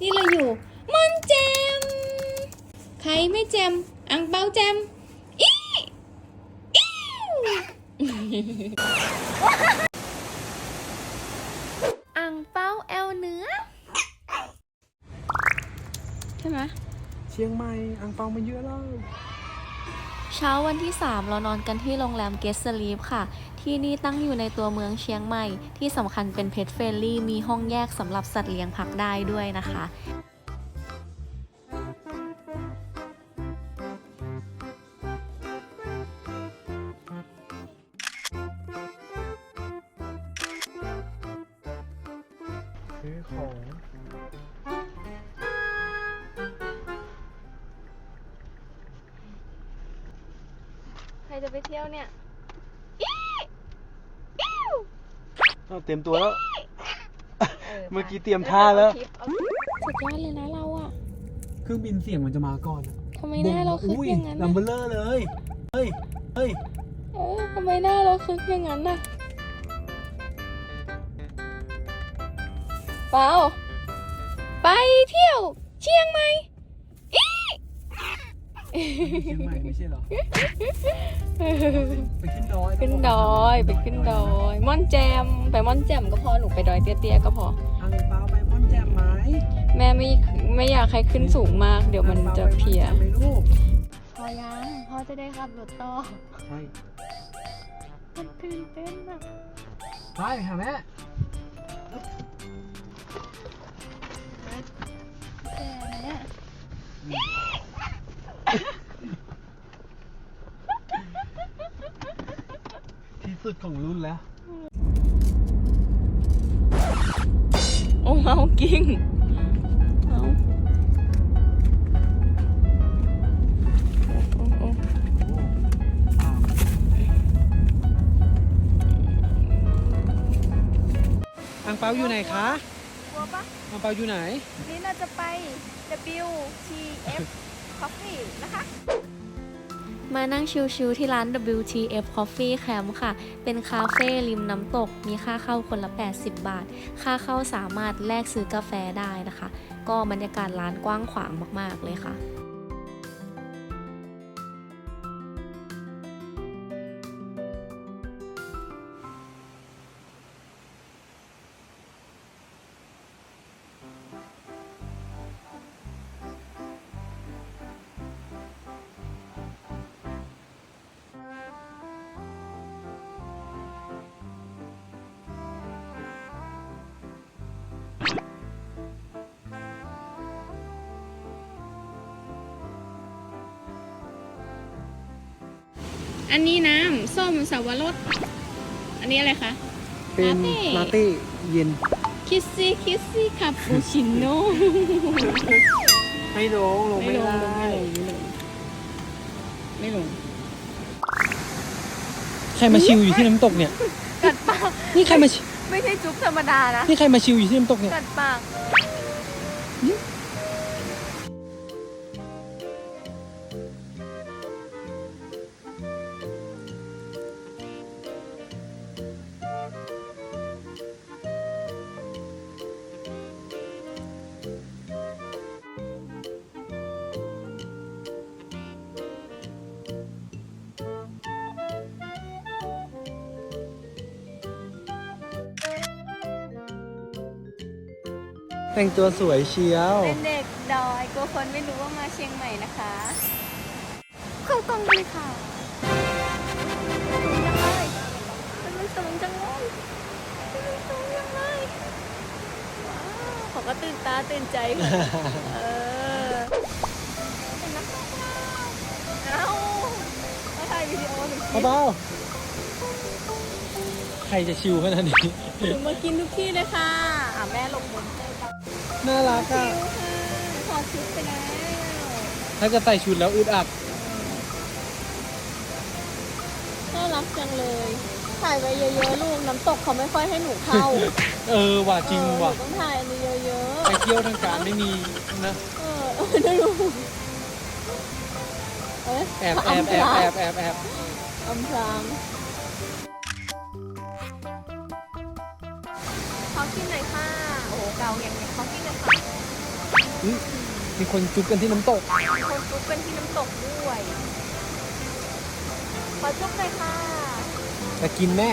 นี่เราอยู่มอนแจม ใครไม่แจม อังเปาแจมอีอีอังเปาแอลเนื้อ ใช่ไหมเชียงใหม่อังเปามาเยอะแล้ว เช้าวันที่ 3 เรานอนกันที่โรงแรมเกสลีฟค่ะ ที่นี่ตั้งอยู่ในตัวเมืองเชียงใหม่ ที่สำคัญเป็นเพ t เฟ l ลี่ มีห้องแยกสำหรับสัตว์เลี้ยงพักได้ด้วยนะคะซื้อของ จะไปเที่ยวเนี่ยเราเตรียมตัวแล้ว เมื่อกี้เตรียมท่าแล้ว สุดยอดเลยนะเราอะเครื่องบินเสียงมันจะมาก่อนอะทำไมหน้าเราคึกอุ้ยอย่างนั้นลัมน่ะเบลเลอร์เลย เฮ้ย เฮ้ย เออทำไมหน้าเราคึกอย่างนั้นน่ะเปล่าไปเที่ยวเชียงใหม่ เชียงใหม่ไม่ใช่เหรอ ไปขึ้นดอยขึ้นดอยไปขึ้นดอย ม่อนแจมไปม่อนแจมก็พอหนูไปดอยเตี้ยๆก็พออังเปาไปม่อนแจ่มไหมแม่ไม่ไม่อยากให้ขึ้นสูงมาก เดี๋ยวมันจะเพลียอังปาไปม่อนแจ่มไหมลูกพอยังพ่อจะได้ขับรถต่อใช่มันตื่นเต้นอะไปหาแม่แกเนี่ย ที่ สุดของรุ่นแล้ว โอ้เอากิ้งเอาโอ้โอ้อังเปาอยู่ไหนคะกลัวปะอังเปาอยู่ไหน วันนี้เราจะไป WTF Coffee นะคะ มานั่งชิลๆที่ร้าน WTF Coffee Camp ค่ะ เป็นคาเฟ่ริมน้ำตก มีค่าเข้าคนละ 80 บาท ค่าเข้าสามารถแลกซื้อกาแฟได้นะคะ ก็บรรยากาศร้านกว้างขวางมากๆเลยค่ะ อันนี้น้ำส้มสาวรสอันนี้อะไรคะเป็นลาเต้ลาเต้เย็นคิสซี่คิสซี่คาปูชิโน่ไม่ลงลงไม่ไม่ลงได้ลงไม่ลงไม่ลงไม่ลงใครมาชิวอยู่ที่น้ำตกเนี่ยกัดปากนี่ใครมาชิไม่ใช่จุ๊บธรรมดานะนี่ใครมาชิวอยู่ที่น้ำตกเนี่ยกัดปาก แต่งตัวสวยเชียว เป็นเด็กดอยกลัวคนไม่รู้ว่ามาเชียงใหม่นะคะเข้ากล้องเลยค่ะสูงจังเลยมันมันสูงจังเลยมันสูงจังเลยว้าวเขาก็ตื่นตาตื่นใจค่ะเออเห็นนักข่าวเอ้าเขาถ่ายวิดีโอหนึ่งคลิปเบาๆใครจะชิวขนาดนี้ หนูมากินทุกที่เลยค่ะอะแม่หลบมุมน่ารักอะถอดชุดไปแล้วถ้าจะใส่ชุดแล้วอึดอัดน่ารักจังเลยถ่ายไว้เยอะๆลูกน้ำตกเขาไม่ค่อยให้หนูเข้าเออว่ะจริงเออว่ะหนูต้องถ่ายอันนี้เยอะไปเที่ยวทางการไม่มีนะๆ เออได้ดูเอ๊ะแอบแอบแอบแอบแอบแอบอำพราง อุ๊ยมีคนจุกกันที่น้ำตกคนจุ๊บกันที่น้ำตกด้วย ขอจุ๊บหน่อยค่ะ จะกินแม่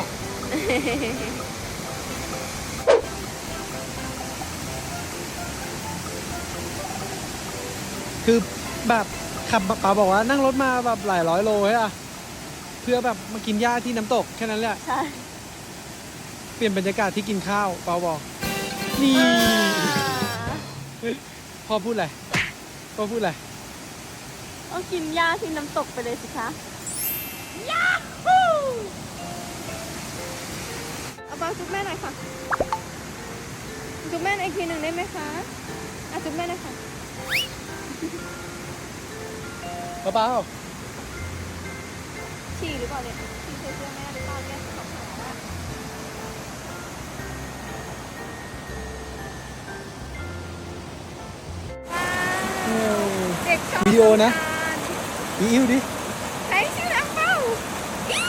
คือแบบขับป๋าบอกว่านั่งรถมาแบบหลายร้อยโลใช่อะเพื่อแบบมากินหญ้าที่น้ำตกแค่นั้นแหละ ใช่ เปลี่ยนบรรยากาศที่กินข้าวเปาบอก นี่ พ่อพูดอะไรพ่อพูดอะไรเอากินหญ้าที่น้ำตกไปเลยสิคะยาฮูเอาบางจุ๊บแม่หน่อยค่ะ จุ๊บแม่อีกทีหนึ่งได้ไหมคะอะจุ๊บแม่หน่อยค่ะเปาเปาฉี่หรือเปล่าเนี่ยฉี่ใส่เสื้อแม่ โอนะอีอิ้วดิใช้ชื่ออังเป้าอี้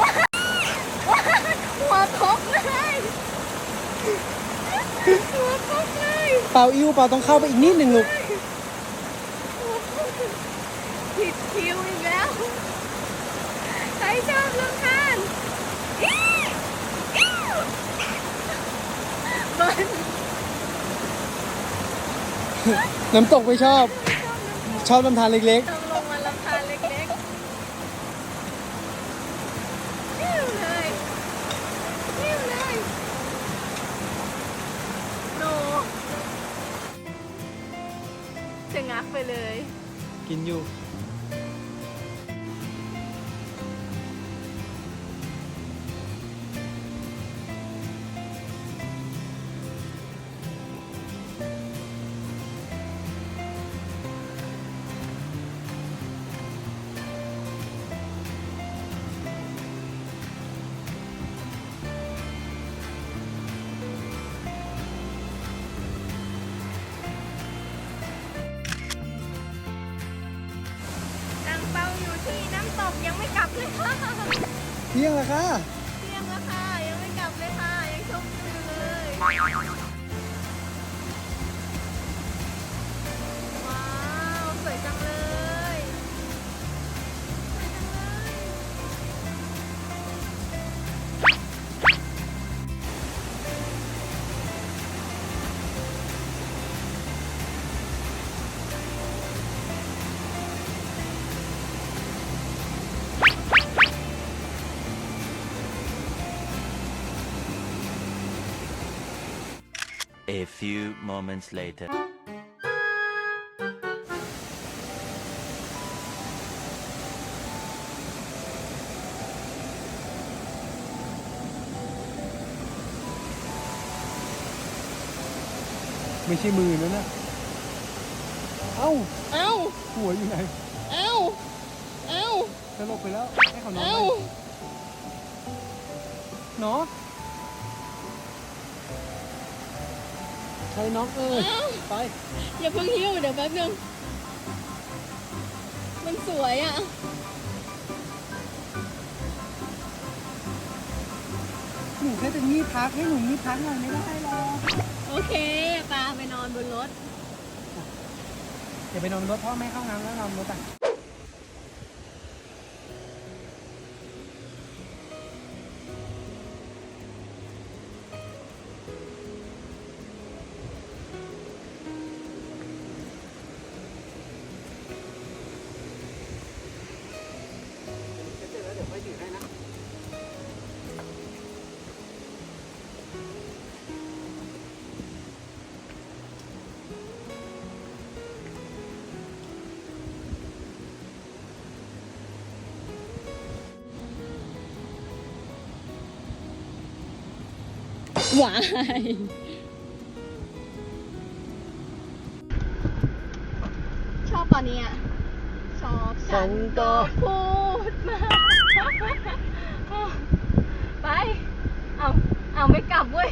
ว้าวว้าวหัวทกเลยหัวทกเลยเปาอิ้วเปาต้องเข้าไปอีกนิดหนึ่งลูกหัวทกผิดคิวอีกแล้วใครชอบลำคาญอี้อี้บอลน้ำตกไม่ชอบ ชอบลำธารเล็ก ต้องลงมาลำคาญเล็กๆนิ้วเลยนิ้วเลยโนจะงักไปเลยๆ กินอยู่ เที่ยงแล้วค่ะ เที่ยงแล้วค่ะ ยังไม่กลับเลยค่ะ ยังชมอยู่เลย few moments later. ไม่ใช่มือนั่นนะเอ้า เอ้า หัวอยู่ไหน เอ้า เอ้าสลบไปแล้ว ให้เขานอนเอ้าไปเนาะ ใครน้องเอ้ยเอ้าไปอย่าเพิ่งหิ้วเดี๋ยวแป๊บนึง มันสวยอะหนูแค่จะงีบพักให้หนูงีบพักหน่อยไม่ได้หรอกโอเคปาไปนอนบนรถอย่าไปนอนบนรถพ่อแม่เข้าห้องน้ำแล้วนอนบนรถอะ วายชอบตอนนี้อะชอบฉันก็พูดมาไป เอา เอาไม่กลับเว้ย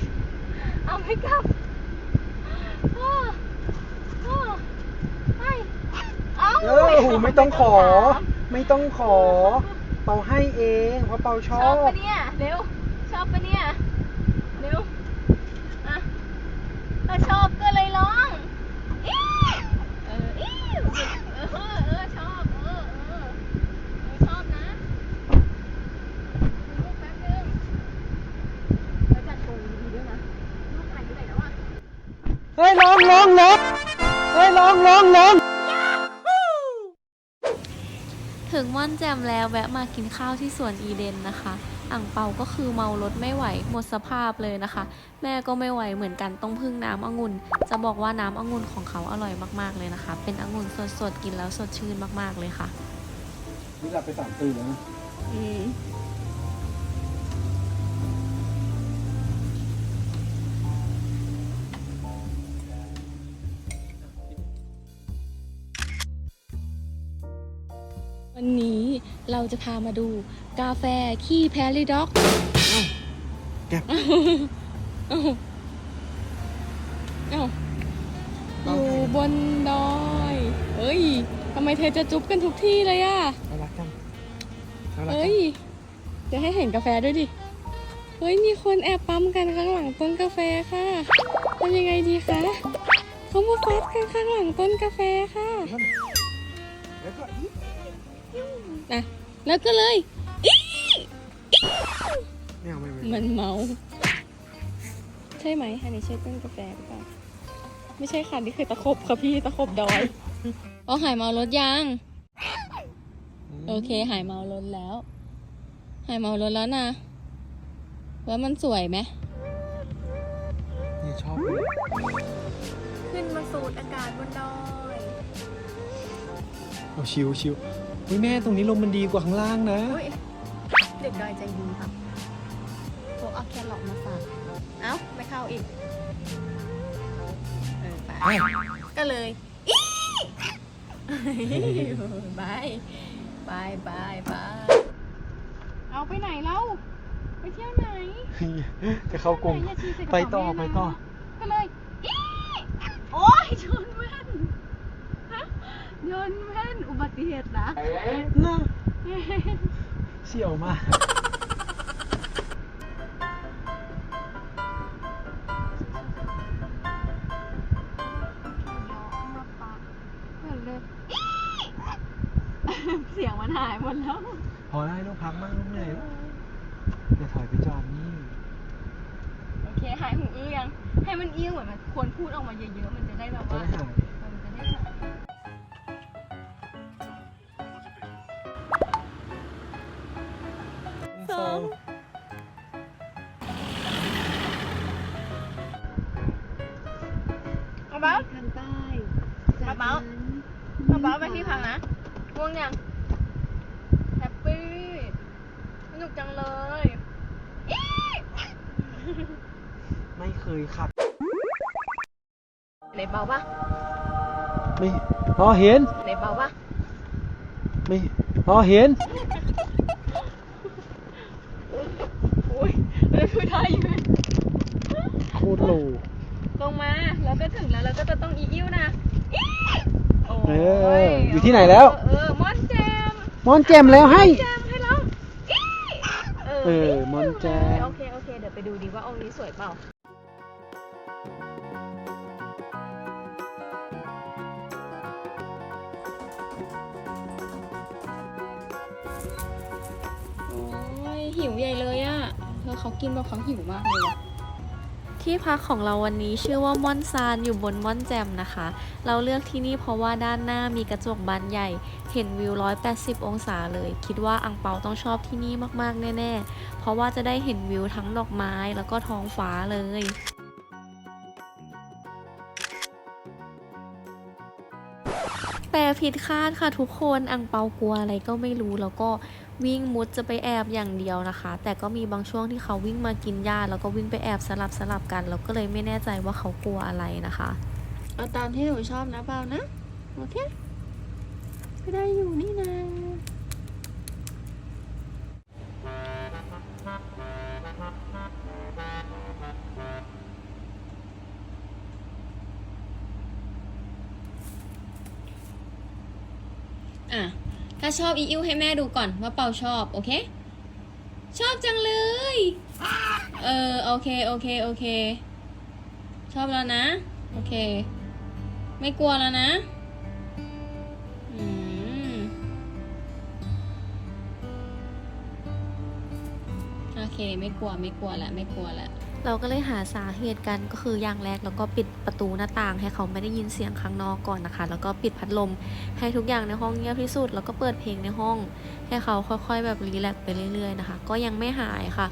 เอาไม่กลับอ้ออ้อไปเอาเออหูไม่ต้องขอ ไม่ต้องขอ เปาให้เองเพราะเปาชชออบบปะเนี่ย เร็ว ชอบปะเนี่ย เราชอบก็เลยร้องอีเอออีเออเออชอบเออเออชอบนะลูกแป๊บนึงแล้วจัดโชว์ดีๆด้วยนะลูกหายไปไหนแล้วอะเฮ้ยร้องร้องร้องเฮ้ยร้องร้องร้อง ถึงม่อนแจมแล้วแวะมากินข้าวที่สวนอีเดนนะคะ อ่างเปาก็คือเมารถไม่ไหวหมดสภาพเลยนะคะ แม่ก็ไม่ไหวเหมือนกันต้องพึ่งน้ำองุ่น จะบอกว่าน้ำองุ่นของเขาอร่อยมากๆเลยนะคะ เป็นองุ่นสดๆกินแล้วสดชื่นมากๆเลยค่ะ นี่หลับไปสามตื่นแล้วนะ อืม เราจะพามาดูกาแฟขี้แพริด็อกแก็บเอ้าเอ้าอยู่บนดอยเอ้ยทำไมเธอจะจุ๊บกันทุกที่เลยอะน่ารักจังน่ารักเฮ้จัยงเดี๋ยวให้เห็นกาแฟด้วยดิ เฮ้ย มีคนแอบปั๊มกันข้างหลังต้นกาแฟค่ะทำยังไงดีคะเขามาฟัดกันข้างหลังต้นกาแฟค่ะ แล้วก็อีกนะ แล้วก็เลยไม่เอาไม่ไม่มันเมา ใช่ไหมอันนี้ใช่ต้นกาแฟหรือเปล่าไม่ใช่ค่ะนี่คือตะขบค่ะพี่ตะขบดอยเอาหายเมารถยังโอเค หายเมารถแล้ว หายเมารถแล้วนะแล้วมันสวยไหมนี่ชอบเลยขึ้นมาสูดอากาศบนดอย เอาชิวชิว เฮ้ยแม่ตรงนี้ลมมันดีกว่าข้างล่างนะ อุ้ยเด็กดอยใจดีครับพวกเอาแครอทมาฝาก เอ้า ไม่เข้าอีก เออไปเอ้ยก็เลยอีบายบายบายบายเอาไปไหนเล่า ไปเที่ยวไหน จะเข้ากรงอย่าชี้ใส่กระไปเป๋าต่อแม่ไปนะต่อ ก็เลยอีโอ้ยชน แว่นยนแว่นอุบัติเหตุนะน่าเสี่ยวมากเสียงมันหายหมดแล้ว พอได้ลูกพักมากลูกเหนื่อยแล้วอย่าถอยไปจอดนี่โอเคหายหูอื้อยัง ให้มันเอี้ยงเหมือนมันควรพูดออกมาเยอะๆ มันจะได้แบบจะว่า สองเอาเบ้าทางใต้กระเป๋ากระเป๋าไปที่พักนะง่วงยังแฮปปี้สนุกจังเลยไม่เคยขับไหนเบาปะไม่อ๋อเห็นไหนเบาปะไม่อ๋อเห็น อุ้ ยเราพูดได้อยู่โคตรโหลลงมาแล้วก็ถึงแล้วเราก็จะต้องอีอิ้วนะอีโอ้เอออยู่ที่ไหนแล้ว เออมอนแจมมอนแจมแล้วให้ แจมให้เราอีเออมอนแจมโอเคโอเคเดี๋ยวไปดูดีว่าองค์นี้สวยเปล่า โอ้ยหิวใหญ่เลยอะ เขากินแบบเขาหิวมากเลยอะที่พักของเราวันนี้ชื่อว่าม่อนซานอยู่บนม่อนแจมนะคะ เราเลือกที่นี่เพราะว่าด้านหน้ามีกระจกบานใหญ่ เห็นวิว 180 องศาเลย คิดว่าอังเปาต้องชอบที่นี่มากๆ แน่ๆ เพราะว่าจะได้เห็นวิวทั้งดอกไม้แล้วก็ท้องฟ้าเลยแต่ผิดคาดค่ะทุกคนอังเปากลัวอะไรก็ไม่รู้แล้วก็ วิ่งมุดจะไปแอบอย่างเดียวนะคะ แต่ก็มีบางช่วงที่เขาวิ่งมากินหญ้าแล้วก็วิ่งไปแอบสลับสลับกันแล้วก็เลยไม่แน่ใจว่าเขากลัวอะไรนะคะเอาตามที่หนูชอบนะเปล่านะโอเคก็ได้อยู่นี่นะอะ ถ้าชอบอีอิวให้แม่ดูก่อนว่าเปาชอบ โอเค ชอบจังเลย เออ โอเค โอเค โอเค ชอบแล้วนะ โอเค ไม่กลัวแล้วนะอืมโอเค ไม่กลัว ไม่กลัวละ ไม่กลัวละ เราก็เลยหาสาเหตุกันก็คืออย่างแรกแล้วก็ปิดประตูหน้าต่าง ให้เขาไม่ได้ยินเสียงข้างนอกก่อนนะคะ แล้วก็ปิดพัดลม ให้ทุกอย่างในห้องเงียบที่สุด แล้วก็เปิดเพลงในห้อง ให้เขาค่อยๆ แบบรีแลกซ์ไปเรื่อยๆนะคะ ก็ยังไม่หายค่ะ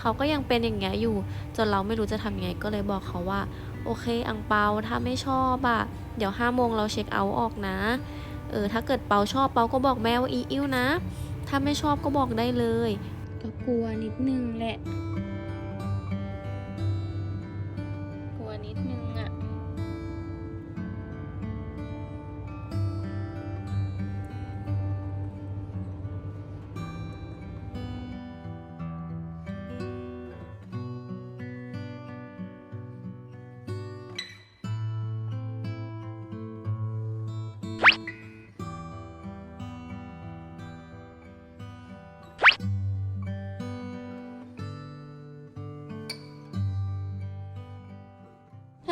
เขาก็ยังเป็นอย่างเงี้ยอยู่ จนเราไม่รู้จะทำยังไงก็เลยบอกเขาว่า โอเคอังเปาถ้าไม่ชอบอะเดี๋ยวห้าโมงเราเช็คเอาท์ออกนะเออถ้าเกิดเปาชอบเปาก็บอกแม่ว่าอีอิ้วนะ ถ้าไม่ชอบก็บอกได้เลย ก็กลัวนิดนึงแหละ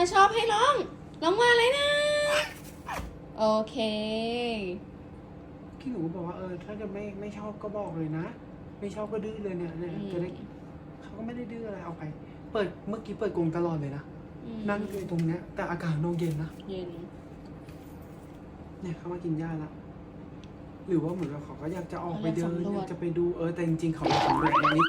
ถ้าชอบให้ร้อง ร้องว่าอะไรนะ โอเค พี่หนูก็บอกว่าเออถ้าจะไม่ไม่ชอบก็บอกเลยนะ ไม่ชอบก็ดื้อเลยเนี่ยเนี่ยอืมจะได้เขาก็ไม่ได้ดื้ออะไรเอาไป เปิดเมื่อกี้เปิดกรงตลอดเลยนะอืมนั่งอยู่ตรงเนี้ย แต่อากาศนองเย็นนะเย็น เนี่ยเขามากินหญ้าละหรือว่าเหมือนกับเขาก็อยากจะออกไปเดินเขาอยากสำรวจ อยากจะไปดูเออแต่จริงๆเขาอยากสำรวจอันนี้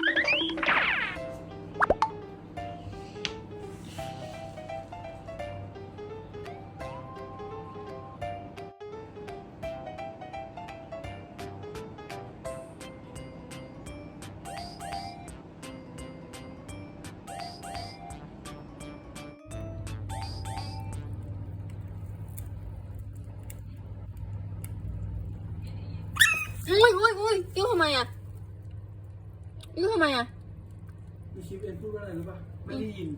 อุ้ยอุ้ยอุ้ยยิ้วทำไมอะยิ้วทำไมอะมีคลิปเอ็นพูดว่าอะไรรู้ป่ะไม่ได้ยิน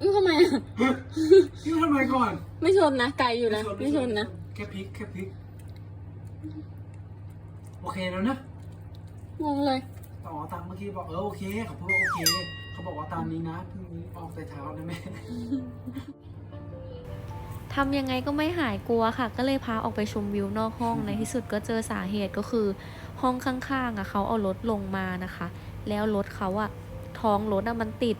ยิ้วทำไมอะพี่ทำไมก่อนไม่ชนนะไกลอยู่นะไม่ชนนะแค่พลิกแค่พลิกโอเคแล้วนะงงเลยอ๋อตามเมื่อกี้บอกเออโอเคเขาพูดว่าโอเคเขาบอกว่าตามนี้นะพรุ่งนี้ออกแต่เช้านะแม่ ทำยังไงก็ไม่หายกลัวค่ะ ก็เลยพาออกไปชมวิวนอกห้องในที่สุดก็เจอสาเหตุก็คือ ห้องข้างๆอะเขาเอารถลงมานะคะ แล้วรถเขาอะท้องรถอะมันติด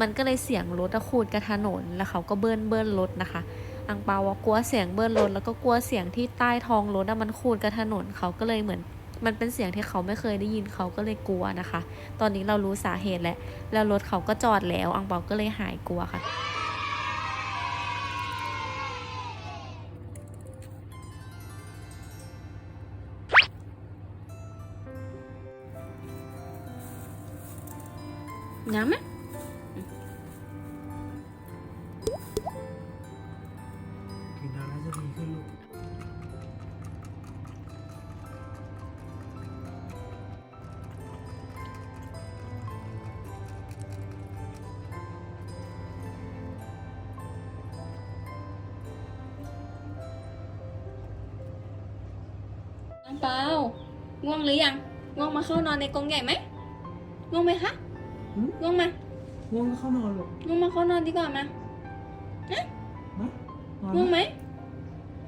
มันก็เลยเสียงรถอะขูดกับถนนแล้วเขาก็เบิ้ลเบิ้ลรถนะคะอังเปาว่ากลัวเสียงเบิ้ลรถแล้วก็กลัวเสียงที่ใต้ท้องรถอะมันขูดกับถนนเขาก็เลยเหมือนมันเป็นเสียงที่เขาไม่เคยได้ยินเขาก็เลยกลัวนะคะ ตอนนี้เรารู้สาเหตุแล้ว แล้วรถเขาก็จอดแล้ว อังเปาก็เลยหายกลัวค่ะ น้ำไหมกินน้ำแล้วจะดีขึ้นลูกอังเปาง่วงหรือยัง ง่วงมาเข้านอนในกรงใหญ่ไหม ง่วงไหมคะหืม ง่วงมาง่วงก็เข้านอนลูกง่วงมาเข้านอนดีกว่ามานะนอนง่วงไหม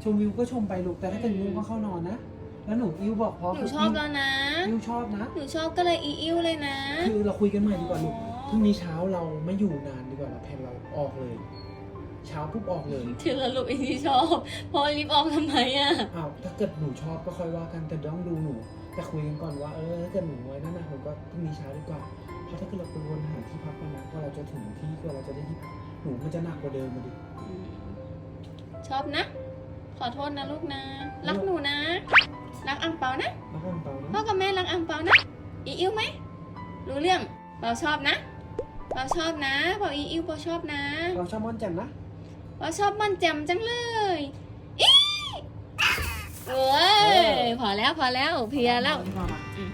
ชมวิวก็ชมไปลูกแต่ถ้าเกิดง่วงก็เข้านอนนะแล้วหนูอิวบอกพอหนูชอบแล้วนะอิวชอบนะหนูชอบก็เลยอีอิ้วเลยนะ คือเราคุยกันใหม่ดีกว่าลูกอ๋อพรุ่งนี้เช้าเราไม่อยู่นานดีกว่าเราแพลนเราออกเลย เช้าปุ๊บออกเลยถึงสรุปอีที่ชอบเพราะรีบออกทำไมอะอ้าวถ้าเกิดหนูชอบก็ค่อยว่ากันแต่ต้องดูหนูแต่คุยกันก่อนว่าเออถ้าเกิดหนูไว้นั่นนะหนูก็พรุ่งนี้เช้าดีกว่าเพราะถ้าเกิดเราไปวนหาที่พักกันนะว่าเราจะถึงที่กว่าเราจะได้ที่พักหนูมันจะหนักกว่าเดิมมาดิ ชอบนะ ขอโทษนะลูกนะ รักหนูนะ รักอังเปานะแล้วก็เปาพ่อนะกับแม่รักอังเปานะ อีอิ้วไหมรู้เรื่องเปาชอบนะเปาชอบนะเปาอีอิ้วเปาชอบนะเราชอบม่อนแจ่มนะ เปาชอบมันแจ่มจังเลยอีเอ้ยพอแล้วพอแล้วเพลียแล้วดีกามาอืม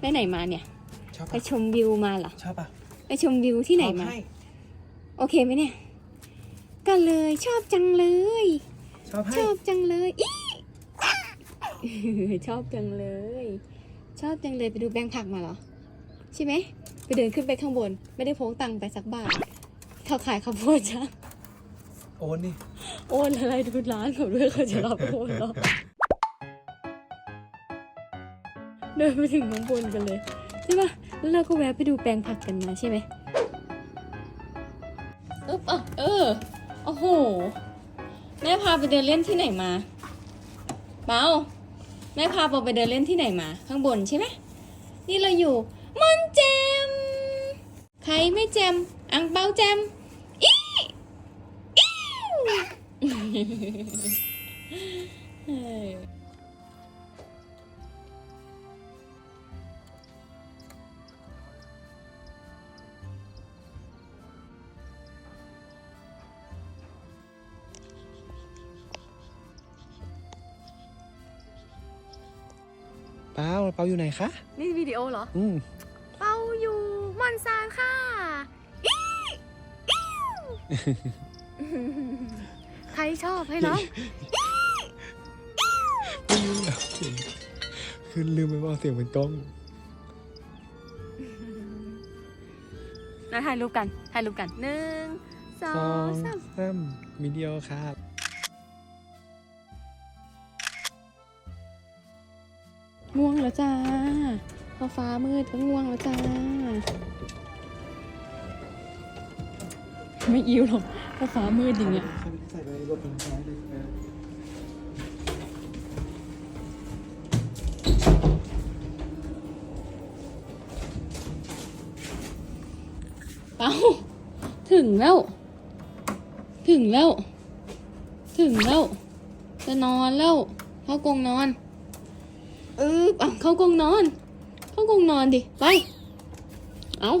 ไปไหนมาเนี่ย ชอบไปปะชมวิวมาเหรอ ชอบปะไปชมวิวที่ไหนมา ชอบให้โอเคไหมเนี่ย ก็เลยชอบจังเลย ชอบให้ชอบจังเลยอีชอบจังเลย ชอบจังเลยไปดูแบงค์ผักมาเหรอ ใช่ไหม ไปเดินขึ้นไปข้างบน ไม่ได้พกตังค์ไปสักบาทเขาขายข้าวโพดจ้าโอนนี่โอนอะไรดูร้านเขาด้วยเขาจะรับโอนเหรอ เดินไปถึงข้างบนกันเลยใช่ปะแล้วเราก็แวะไปดูแปลงผักกันมาใช่ไหมอึ๊บอะเออโอ้โห แม่พาไปเดินเล่นที่ไหนมาเปาแม่พาเปาไปเดินเล่นที่ไหนมา ข้างบนใช่ไหมนี่เราอยู่มอนแจม ใครไม่แจม อังเปาแจมอีอิ้ เฮ้ยเปาเปาอยู่ไหนคะ นี่วิดีโอเหรอ อืมเปาอยู่มอนซานค่ะอีอิ้วใครชอบให้ร้องคือลืมไปว่าเสียงเป็นกล้อง นะถ่ายรูปกัน ถ่ายรูปกันหนึ่งสอสองงสาม สามวิดีโอครับ ง่วงแล้วจ้าพอฟ้ามืดก็ง่วงแล้วจ้า ไม่อิ่วหรอกพอฟ้ามืดอย่างเงี้ยใส่ไปรถเป็นแท้เลยเอ้าถึงแล้ว ถึงแล้ว ถึงแล้ว จะนอนแล้วเข้ากงนอน เอออะเข้ากรงนอน เข้ากรงนอนดิ ไป เอ้า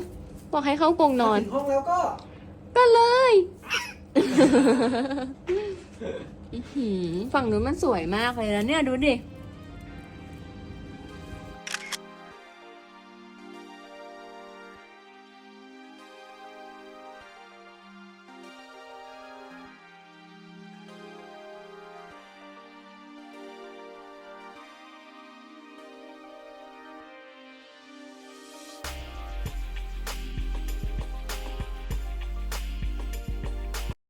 บอกให้เข้ากรงนอน ถึงห้องแล้วก็ก็เลย อื้อหือฝั่งนู้นมันสวยมากเลยนะเนี่ยดูดิ